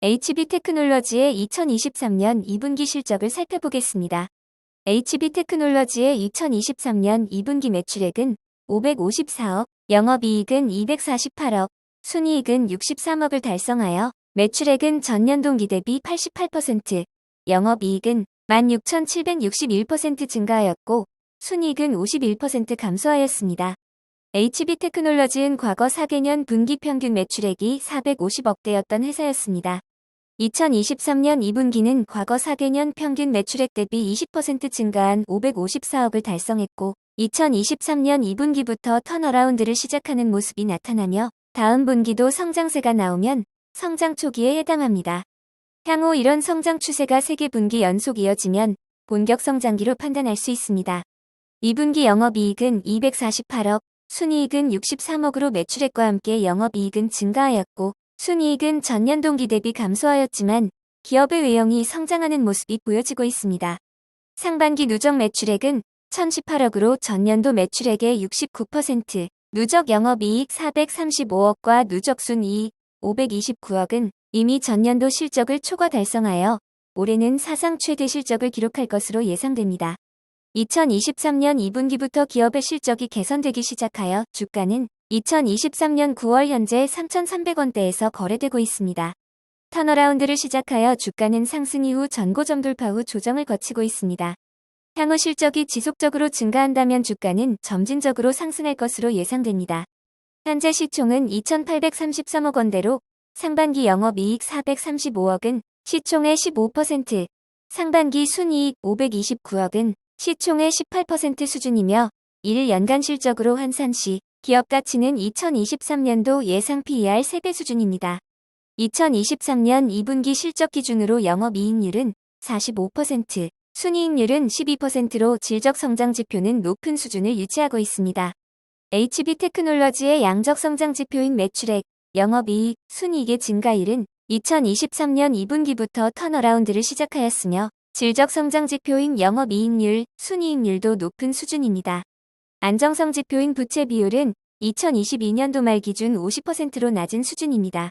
HB 테크놀러지의 2023년 2분기 실적을 살펴보겠습니다. HB 테크놀러지의 2023년 2분기 매출액은 554억, 영업이익은 248억, 순이익은 63억을 달성하여 매출액은 전년 동기 대비 88%, 영업이익은 16,761% 증가하였고 순이익은 51% 감소하였습니다. HB 테크놀러지는 과거 4개년 분기 평균 매출액이 450억대였던 회사였습니다. 2023년 2분기는 과거 4개년 평균 매출액 대비 20% 증가한 554억을 달성했고 2023년 2분기부터 턴어라운드를 시작하는 모습이 나타나며 다음 분기도 성장세가 나오면 성장 초기에 해당합니다. 향후 이런 성장 추세가 3개 분기 연속 이어지면 본격 성장기로 판단할 수 있습니다. 2분기 영업이익은 248억, 순이익은 63억으로 매출액과 함께 영업이익은 증가하였고 순이익은 전년 동기 대비 감소하였지만 기업의 외형이 성장하는 모습이 보여지고 있습니다. 상반기 누적 매출액은 1018억으로 전년도 매출액의 69%, 누적 영업이익 435억과 누적 순이익 529억은 이미 전년도 실적을 초과 달성하여 올해는 사상 최대 실적을 기록할 것으로 예상됩니다. 2023년 2분기부터 기업의 실적이 개선되기 시작하여 주가는 2023년 9월 현재 3,300원대에서 거래되고 있습니다. 턴어라운드를 시작하여 주가는 상승 이후 전고점 돌파 후 조정을 거치고 있습니다. 향후 실적이 지속적으로 증가한다면 주가는 점진적으로 상승할 것으로 예상됩니다. 현재 시총은 2,833억 원대로 상반기 영업이익 435억은 시총의 15%, 상반기 순이익 529억은 시총의 18% 수준이며 1연간 실적으로 환산 시 기업 가치는 2023년도 예상 PER 3배 수준입니다. 2023년 2분기 실적 기준으로 영업이익률은 45%, 순이익률은 12%로 질적 성장 지표는 높은 수준을 유지하고 있습니다. HB 테크놀러지의 양적 성장 지표인 매출액, 영업이익, 순이익의 증가율은 2023년 2분기부터 턴어라운드를 시작하였으며 질적 성장 지표인 영업이익률, 순이익률도 높은 수준입니다. 안정성 지표인 부채 비율은 2022년도 말 기준 50%로 낮은 수준입니다.